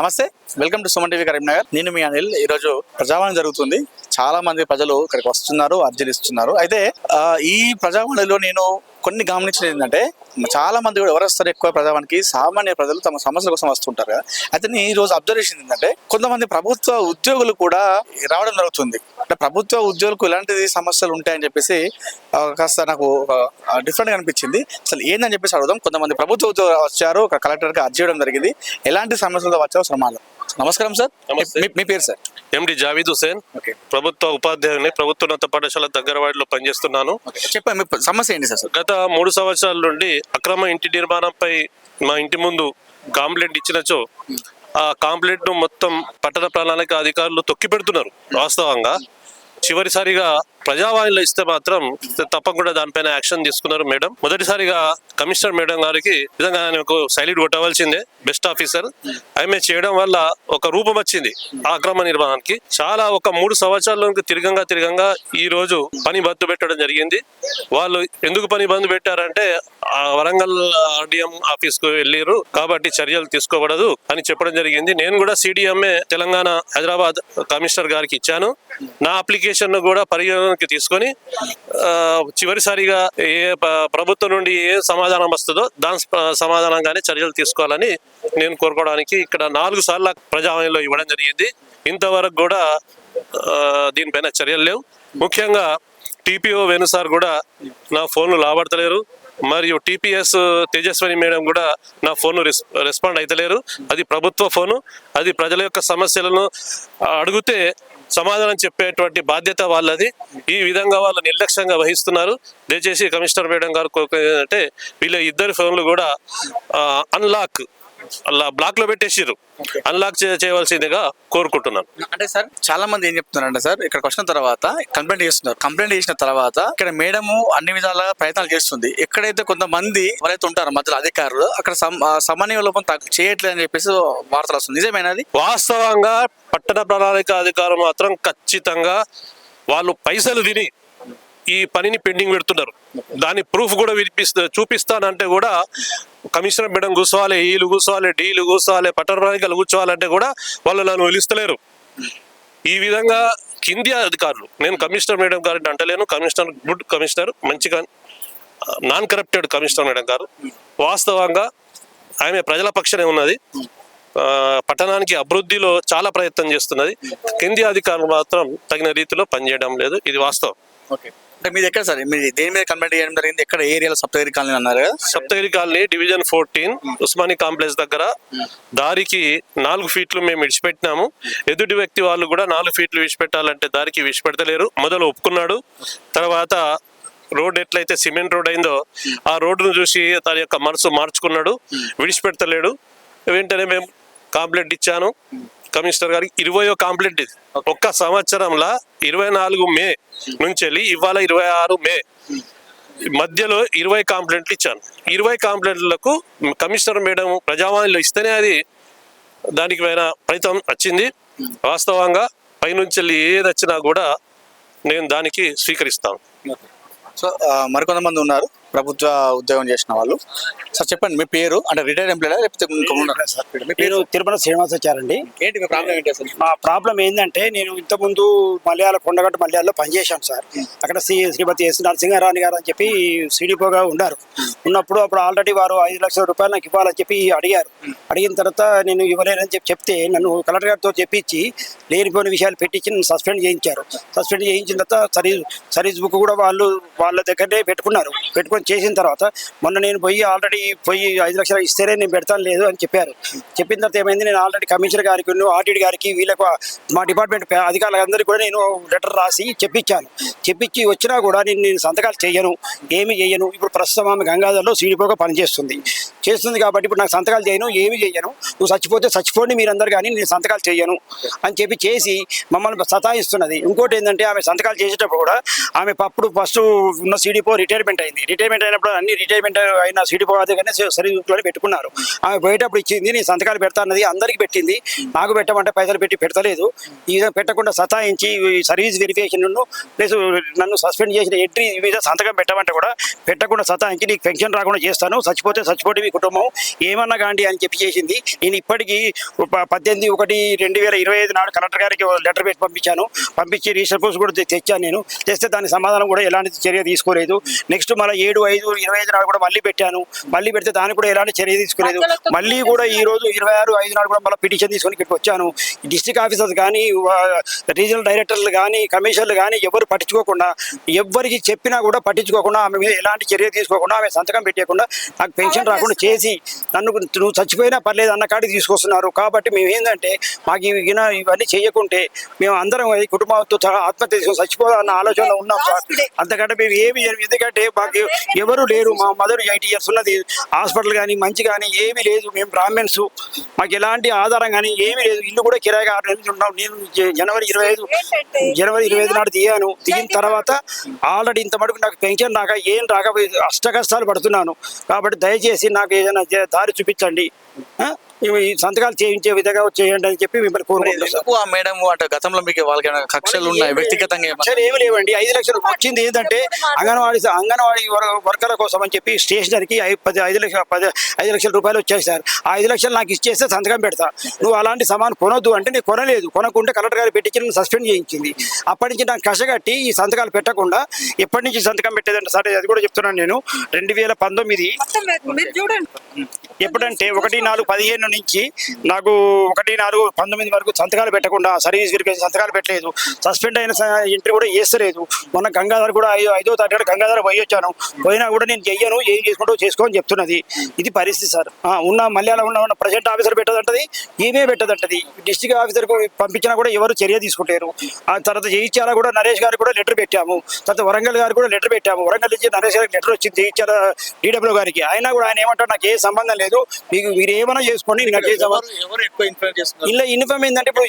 నమస్తే welcome to Suman TV Karimnagar. నేను మీ అనిల్. ఈ రోజు ప్రజావాణి జరుగుతుంది. చాలా మంది ప్రజలు ఇక్కడికి వస్తున్నారు అర్జీలు ఇస్తున్నారు. అయితే ఈ ప్రజావాణిలో నేను కొన్ని గమనించినది ఏంటంటే చాలా మంది కూడా ఎవరు వస్తారు ఎక్కువ ప్రజావానికి సామాన్య ప్రజలు తమ సమస్యల కోసం వస్తుంటారు కదా. అయితే ఈ రోజు అబ్జర్వ్ చేసింది ఏంటంటే కొంతమంది ప్రభుత్వ ఉద్యోగులు కూడా రావడం జరుగుతుంది. అంటే ప్రభుత్వ ఉద్యోగులకు ఇలాంటి సమస్యలు ఉంటాయని చెప్పేసి కాస్త నాకు డిఫరెంట్గా అనిపించింది. అసలు ఏందని చెప్పేసి అడుగుదాం. కొంతమంది ప్రభుత్వ ఉద్యోగులు వచ్చారు ఒక కలెక్టర్కి అర్జీ చేయడం జరిగింది. ఎలాంటి సమస్యలతో వచ్చారో అసలు నమస్కారం సార్. నమస్తే. మీ- పేరు సార్? ఎండి జావీద్ హుసేన్. ప్రభుత్వ ఉపాధ్యాయుని ప్రభుత్వోన్నత పాఠశాల దగ్గరవాడిలో పనిచేస్తున్నాను. చెప్పండి సమస్య ఏంటి సార్? గత మూడు సంవత్సరాల నుండి అక్రమ ఇంటి నిర్మాణంపై మా ఇంటి ముందు కాంప్లైంట్ ఇచ్చినచో ఆ కాంప్లైంట్ను మొత్తం పట్టణ ప్రణాళిక అధికారులు తొక్కి పెడుతున్నారు వాస్తవంగా. చివరిసారిగా ప్రజావాణిలో ఇస్తే మాత్రం తప్పకుండా దానిపైన యాక్షన్ తీసుకున్నారు మేడం. మొదటిసారిగా కమిషనర్ మేడం గారికి నిజంగా ఒక సైలెంట్ కొట్టవలసిందే బెస్ట్ ఆఫీసర్. ఆమె చేయడం వల్ల ఒక రూపం వచ్చింది ఆక్రమ అక్రమ చాలా ఒక మూడు సంవత్సరాల తిరగంగా తిరగంగా ఈ రోజు పని బంద్ పెట్టడం జరిగింది. వాళ్ళు ఎందుకు పని బంద్ పెట్టారంటే ఆ వరంగల్ ఆర్డిఎం ఆఫీస్కు వెళ్ళారు కాబట్టి చర్యలు తీసుకోబడదు అని చెప్పడం జరిగింది. నేను కూడా సిడిఎంఏ తెలంగాణ హైదరాబాద్ కమిషనర్ గారికి ఇచ్చాను. నా అప్లికేషన్ను కూడా పరిగణనకి తీసుకొని చివరిసారిగా ఏ ప్రభుత్వం నుండి ఏ సమాధానం వస్తుందో దాని సమాధానంగానే చర్యలు తీసుకోవాలని నేను కోరుకోవడానికి ఇక్కడ నాలుగు సార్లు ప్రజావాణిలో ఇవ్వడం జరిగింది. ఇంతవరకు కూడా దీనిపైన చర్యలు లేవు. ముఖ్యంగా టీపీఓ వేణు సార్ కూడా నా ఫోన్లు లాబడతలేరు. మరియు టీపీఎస్ తేజస్వని మేడం కూడా నా ఫోన్ రెస్పాండ్ అయితలేరు. అది ప్రభుత్వ ఫోను. అది ప్రజల యొక్క సమస్యలను అడిగితే సమాధానం చెప్పేటువంటి బాధ్యత వాళ్ళది. ఈ విధంగా వాళ్ళు నిర్లక్ష్యంగా వహిస్తున్నారు. దయచేసి కమిషనర్ మేడం గారు అంటే వీళ్ళ ఇద్దరు ఫోన్లు కూడా అన్లాక్ అలా బ్లాక్లో పెట్టేసిర్రు. అన్లాక్ చేయవలసిందిగా కోరుకుంటున్నాను. అంటే సార్ చాలా మంది ఏం చెప్తున్నారంటే సార్ ఇక్కడికి వచ్చిన తర్వాత కంప్లైంట్ చేస్తున్నారు. కంప్లైంట్ చేసిన తర్వాత ఇక్కడ మేడము అన్ని విధాలుగా ప్రయత్నాలు చేస్తుంది. ఎక్కడైతే కొంతమంది ఎవరైతే ఉంటారో మధ్యలో అధికారులు అక్కడ సమన్వయ లోపం తగ్గ- చేయట్లేదు అని చెప్పేసి వార్తలు వస్తుంది నిజమేనది వాస్తవంగా పట్టణ ప్రణాళిక అధికారులు మాత్రం ఖచ్చితంగా వాళ్ళు పైసలు తిని ఈ పనిని పెండింగ్ పెడుతున్నారు. దాని ప్రూఫ్ కూడా వినిపిస్తా చూపిస్తానంటే కూడా కమిషనర్ మేడం కూర్చోవాలి ఈలు కూర్చోవాలి డీలు కూర్చోవాలి పట్టణ ప్రణాళికలు కూర్చోవాలంటే కూడా వాళ్ళు నన్ను పిలుస్తలేరు ఈ విధంగా కింది అధికారులు నేను కమిషనర్ మేడం గారిని అంటలేను కమిషనర్ గుడ్ కమిషనర్ మంచిగా నాన్ కరప్టెడ్ కమిషనర్ మేడం గారు. వాస్తవంగా ఆమె ప్రజల పక్షనే ఉన్నది. పట్టణానికి అభివృద్ధిలో చాలా ప్రయత్నం చేస్తున్నది. కింది అధికారులు మాత్రం తగిన రీతిలో పనిచేయడం లేదు. ఇది వాస్తవం. ఓకే. అంటే మీది ఎక్కడ సార్? మీరు దేని మీద కంప్లైంట్ చేయడం జరిగింది? ఎక్కడ ఏరియాలో సప్తగిరి కాలనీ అన్నారు? Saptagiri colony division fourteen Usmani complex దగ్గర. దారికి నాలుగు ఫీట్లు మేము విడిచిపెట్టినాము. ఎదుటి వ్యక్తి వాళ్ళు కూడా నాలుగు ఫీట్లు విడిచిపెట్టాలంటే దారికి విడిచిపెడతలేరు. మొదలు ఒప్పుకున్నాడు. తర్వాత రోడ్ ఎట్లయితే సిమెంట్ రోడ్ అయిందో ఆ రోడ్డును చూసి తన యొక్క మనసు మార్చుకున్నాడు. విడిచిపెడతలేడు. వెంటనే మేము కాంప్లైంట్ ఇచ్చాను. కమిషనర్ గారికి ఇరవయో కాంప్లైంట్ ఇది. ఒక్క సంవత్సరంలో ఇరవై నాలుగు మే నుంచి వెళ్ళి ఇవాళ ఇరవై ఆరు మే మధ్యలో ఇరవై కాంప్లైంట్లు ఇచ్చాను. ఇరవై కాంప్లైంట్లకు కమిషనర్ మేడం ప్రజావాణిలో ఇస్తేనే అది దానికి పైన ఫలితం వచ్చింది. వాస్తవంగా పైనుంచి వెళ్ళి ఏది వచ్చినా కూడా నేను దానికి స్వీకరిస్తాను. సో మరికొంతమంది ఉన్నారు. ప్రభుత్వ ఉద్యోగం చేసిన వాళ్ళు. సార్ చెప్పండి మీ పేరు? అంటే రిటైర్డ్ ఎంప్లాయా లేకపోతే? మీ పేరు? తిరుమల శ్రీనివాస్ వచ్చారండి. ఏంటి మీ ప్రాబ్లం ఏంటి అసలు? మా ప్రాబ్లం ఏంటంటే నేను ఇంతకుముందు మలయాళ కొండగట్టు మలయాళలో పనిచేశాను సార్. అక్కడ శ్రీ శ్రీమతి ఎస్ నరసింహారాణి గారు అని చెప్పి సిడిపోగా ఉన్నారు. ఉన్నప్పుడు అప్పుడు ఆల్రెడీ వారు ఐదు లక్షల రూపాయలు నాకు ఇవ్వాలని చెప్పి అడిగారు. అడిగిన తర్వాత నేను ఇవ్వలేనని చెప్పి చెప్తే నన్ను కలెక్టర్ గారితో చెప్పించి లేనిపోయిన విషయాలు పెట్టించి నన్ను సస్పెండ్ చేయించారు. సస్పెండ్ చేయించిన తర్వాత సర్వీస్ సర్వీస్ బుక్ కూడా వాళ్ళు వాళ్ళ దగ్గరనే పెట్టుకున్నారు. పెట్టుకొని పెట్టుకొని చేసిన తర్వాత మొన్న నేను పోయి ఆల్రెడీ పోయి ఐదు లక్షలు ఇస్తేనే నేను పెడతాను లేదు అని చెప్పారు. చెప్పిన తర్వాత ఏమైంది? నేను ఆల్రెడీ కమిషనర్ గారికి ఆర్టీడీ గారికి వీళ్ళకు మా డిపార్ట్మెంట్ పే- అధికారులందరికీ కూడా నేను లెటర్ రాసి చెప్పించాను. చెప్పించి వచ్చినా కూడా నేను నేను సంతకాలు చేయను ఏమి చేయను. ఇప్పుడు ప్రస్తుతం ఆమె గంగాధర్లో సీడిపోగా పనిచేస్తుంది. చేస్తుంది కాబట్టి ఇప్పుడు నాకు సంతకాలు చేయను ఏమి చేయను. నువ్వు చచ్చిపోతే చచ్చిపోండి మీరందరు కానీ నేను సంతకాలు చేయను అని చెప్పి చేసి మమ్మల్ని సతాయిస్తున్నది. ఇంకోటి ఏంటంటే ఆమె సంతకాలు చేసేటప్పుడు కూడా ఆమె అప్పుడు ఫస్ట్ ఉన్న సీడీపో రిటైర్మెంట్ అయింది. రిటైర్మెంట్ అయినప్పుడు అన్ని రిటైర్మెంట్ అయిన సీడీపో అదేగానే సర్వీస్లోనే పెట్టుకున్నారు. ఆమె పోయేటప్పుడు ఇచ్చింది నేను సంతకాలు పెడతానది అందరికి పెట్టింది. నాకు పెట్టమంటే పైసలు పెట్టి పెడతలేదు. ఈ విధంగా పెట్టకుండా సతాయించి ఈ సర్వీస్ వెరిఫికేషన్ ప్లస్ నన్ను సస్పెండ్ చేసిన ఎంట్రీ మీద సంతకం పెట్టమంటే కూడా పెట్టకుండా సతాయించి నీకు పెన్షన్ రాకుండా చేస్తాను. చచ్చిపోతే చచ్చిపోతే మీ కుటుంబం. ఏమన్నా కాండి అని చెప్పి చేసింది. నేను ఇప్పటికీ పద్దెనిమిది ఒకటి రెండు వేల ఇరవై ఐదు నాడు కలెక్టర్ గారికి లెటర్ పెట్టి పంపించాను. పంపించి రిజిస్టర్ కూడా తెచ్చాను నేను. తెస్తే దాని సమాధానం కూడా ఎలాంటి చర్య తీసుకోలేదు. నెక్స్ట్ మళ్ళీ ఏడు ఐదు ఇరవై ఐదు నాడు కూడా మళ్ళీ పెట్టాను. మళ్ళీ పెడితే దానికి కూడా ఎలాంటి చర్య తీసుకోలేదు. మళ్ళీ కూడా ఈ రోజు ఇరవై ఆరు ఐదు నాడు కూడా మళ్ళీ పిటిషన్ తీసుకొని ఇక్కడికి వచ్చాను. డిస్ట్రిక్ట్ ఆఫీసర్స్ కానీ రీజనల్ డైరెక్టర్లు కానీ కమిషనర్లు కానీ ఎవరు పట్టించుకోకుండా ఎవరికి చెప్పినా కూడా పట్టించుకోకుండా ఆమె మీద ఎలాంటి చర్య తీసుకోకుండా ఆమె సంతకం పెట్టకుండా నాకు పెన్షన్ రాకుండా చేసి నన్ను నువ్వు చచ్చిపోయినా పర్లేదు అన్న కాడికి తీసుకొస్తున్నారు. కాబట్టి మేము ఏంటంటే మాకు గిన ఇవన్నీ చేయకుంటే మేము అందరం ఈ కుటుంబంతో ఆత్మహత్య చేసుకొని చచ్చిపోవాలన్న ఆలోచనలో ఉన్నాం. సార్ అంతకంటే మేము ఏమి. ఎందుకంటే మాకు ఎవరు లేరు. మా మదర్ ఎయిటీ ఇయర్స్ ఉన్నది. హాస్పిటల్ కానీ మంచి కానీ ఏమీ లేదు. మేము బ్రాహ్మణ్స్. మాకు ఎలాంటి ఆధారం కానీ ఏమీ లేదు. ఇల్లు కూడా కిరాయిగా ఆరు నెలలు ఉన్నాం. నేను జనవరి ఇరవై ఐదు జనవరి ఇరవై ఐదు నాడు దిగాను. దిగిన తర్వాత ఆల్రెడీ ఇంత మటుకు నాకు పెన్షన్ రాక ఏం రాక అష్ట కష్టాలు పడుతున్నాను. కాబట్టి దయచేసి నాకు ఏదైనా దారి చూపించండి. ఇవి సంతకాలు చేయించే విధంగా చేయండి అని చెప్పి మిమ్మల్ని. ఎందుకు ఆ మేడం అంటే గతంలో మీకు వాళ్ళకి కక్షలు ఉన్నాయి? వ్యక్తిగతంగా? లక్షలు ఏమి లేవండి. ఐదు లక్షలు వచ్చింది ఏంటంటే అంగన్వాడీ అంగన్వాడీ వర్- వర్కర్ల కోసం అని చెప్పి స్టేషనరీకి పది ఐదు లక్షల పది ఐదు లక్షల రూపాయలు వచ్చాయి సార్. ఆ ఐదు లక్షలు నాకు ఇచ్చేస్తే సంతకం పెడతా. నువ్వు అలాంటి సామాన్ కొనొద్దు అంటే నేను కొనలేదు. కొనకుంటే కలెక్టర్ గారు పెట్టించి నన్ను సస్పెండ్ చేయించింది. అప్పటి నుంచి నాకు కష్టగట్టి ఈ సంతకాలు పెట్టకుండా ఎప్పటి నుంచి సంతకం పెట్టేదంటే సరే అది కూడా చెప్తున్నాను నేను. రెండు వేల పంతొమ్మిది మీరు చూడండి. ఎప్పుడంటే ఒకటి నాలుగు పదిహేను నుంచి నాకు ఒకటి నాలుగు పంతొమ్మిది వరకు సంతకాలు పెట్టకుండా సర్వీస్ వెరిఫికేషన్ సంతకాలు పెట్టలేదు. సస్పెండ్ అయిన స- ఎంట్రీ కూడా చేస్తలేదు. మొన్న గంగాధర్ కూడా ఐదో ఐదో తారీఖు గంగాధర్ పోయి వచ్చాను. పోయినా కూడా నేను చెయ్యను ఏం చేసుకుంటూ చేసుకోమని చెప్తున్నది. ఇది పరిస్థితి సార్. ఉన్న మలయాళం ఉన్న ఉన్న ప్రజెంట్ ఆఫీసర్ పెట్టదంటది ఏమే పెట్టదంటది. డిస్టిక్ ఆఫీసర్కు పంపించినా కూడా ఎవరు చర్య తీసుకుంటారు ఆ తర్వాత జయించాల కూడా నరేష్ గారికి కూడా లెటర్ పెట్టాము. తర్వాత వరంగల్ గారికి కూడా లెటర్ పెట్టాము. వరంగల్ నుంచి నరేష్ గారికి లెటర్ వచ్చింది జయించాల డీడబ్ల్యూ గారికి. అయినా కూడా ఆయన ఏమంటారు నాకు ఏ సంబంధం లేదు. మీకు మీరు ఏమైనా చేసుకోండి చేస్తున్నారు? ఇలా ఇన్ఫర్మ్ ఏంటంటే ఇప్పుడు?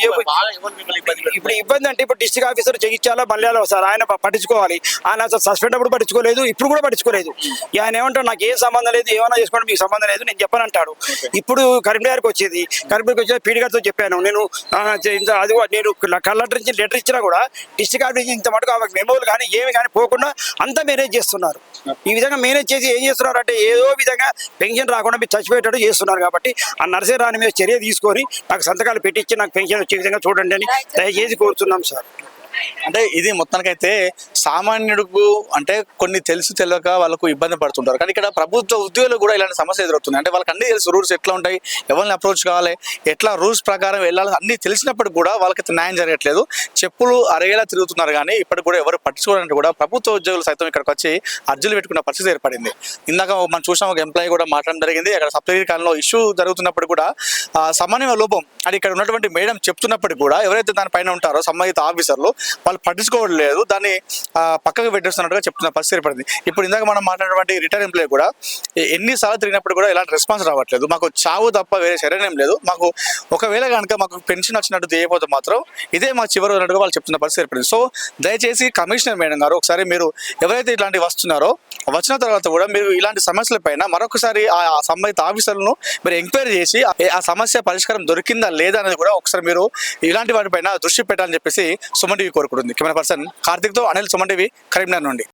ఇప్పుడు ఇబ్బంది అంటే ఇప్పుడు district officer Jagtial Malayalam sir ఆయన పట్టించుకోవాలి. ఆయన అసలు సస్పెండ్ అప్పుడు పట్టించుకోలేదు ఇప్పుడు కూడా పట్టించుకోలేదు. ఆయన ఏమంటాడు నాకు ఏ సంబంధం లేదు ఏమైనా చేసుకోండి మీకు సంబంధం లేదు నేను చెప్పను అంటాడు. ఇప్పుడు కరీంనగర్కి వచ్చేది. కరీంనగర్కి వచ్చేది పీడి గారితో చెప్పాను. నేను ఇంత అది నేను కలెక్టర్ నుంచి లెటర్ ఇచ్చినా కూడా డిస్ట్రిక్ట్ ఆఫీస్ నుంచి ఇంత మటుకు ఆమెకు మెమోలు కానీ ఏమి కానీ పోకుండా అంతా మేనేజ్ చేస్తున్నారు. ఈ విధంగా మేనేజ్ చేసి ఏం చేస్తున్నారు అంటే ఏదో విధంగా పెన్షన్ రాకుండా మీరు చచ్చిపోయేటట్టు చేస్తున్నారు కాబట్టి ఆ నర్సరాని మీద చర్య తీసుకొని నాకు సంతకాలు పెట్టించి నాకు పెన్షన్ వచ్చే విధంగా చూడండి అని దయచేసి కోరుతున్నాం సార్. అంటే ఇది మొత్తానికైతే సామాన్యుడుకు అంటే కొన్ని తెలుసు తెలియక వాళ్ళకు ఇబ్బంది పడుతుంటారు. కానీ ఇక్కడ ప్రభుత్వ ఉద్యోగులు కూడా ఇలాంటి సమస్య ఎదురవుతుంది అంటే వాళ్ళకి అన్ని తెలుసు రూల్స్ ఎట్లా ఉంటాయి ఎవరిని అప్రోచ్ కావాలి ఎట్లా రూల్స్ ప్రకారం వెళ్ళాలి అన్ని తెలిసినప్పుడు కూడా వాళ్ళకి న్యాయం జరగట్లేదు. చెప్పులు అరగేలా తిరుగుతున్నారు కానీ ఇప్పటికి కూడా ఎవరు పట్టించుకోవడానికి కూడా ప్రభుత్వ ఉద్యోగులు సైతం ఇక్కడికి వచ్చి అర్జీలు పెట్టుకున్న పరిస్థితి ఏర్పడింది. ఇందాక మనం చూసాం ఒక ఎంప్లాయీ కూడా మాట్లాడడం జరిగింది. అక్కడ సప్తగిరి కాలంలో ఇష్యూ జరుగుతున్నప్పుడు కూడా సమన్వయ లోపం అది ఇక్కడ ఉన్నటువంటి మేడం చెప్తున్నప్పటికీ కూడా ఎవరైతే దానిపైన ఉంటారో సంబంధిత ఆఫీసర్లు వాళ్ళు పట్టించుకోవట్లేదు దాన్ని పక్కకు పెట్టేస్తున్నట్టుగా చెప్తున్న పరిస్థితి ఏర్పడింది. ఇప్పుడు ఇందాక మనం మాట్లాడినటువంటి రిటైర్ ఎంప్లాయీ కూడా ఎన్నిసార్లు తిరిగినప్పుడు కూడా ఎలాంటి రెస్పాన్స్ రావట్లేదు. మాకు చావు తప్ప వేరే శరీరం ఏం లేదు. మాకు ఒకవేళ కనుక మాకు పెన్షన్ వచ్చినట్టు చేయకపోతే మాత్రం ఇదే మా చివరి ఉన్నట్టుగా వాళ్ళు చెప్తున్న పరిస్థితి ఏర్పడింది. సో దయచేసి కమిషనర్ మేడం గారు ఒకసారి మీరు ఎవరైతే ఇట్లాంటివి వస్తున్నారో వచ్చిన తర్వాత కూడా మీరు ఇలాంటి సమస్యల పైన మరొకసారి ఆ సంబంధిత ఆఫీసర్లను మీరు ఎంక్వైరీ చేసి ఆ- సమస్య పరిష్కారం దొరికిందా లేదా అనేది కూడా ఒకసారి మీరు ఇలాంటి వాటిపైన దృష్టి పెట్టాలని చెప్పేసి సుమన్ కోరుకుంటుంది. కెమెరా పర్సన్ కార్తిక్తో అనిల్ సుమన్ టీవీ కరీంనగర్ నుండి.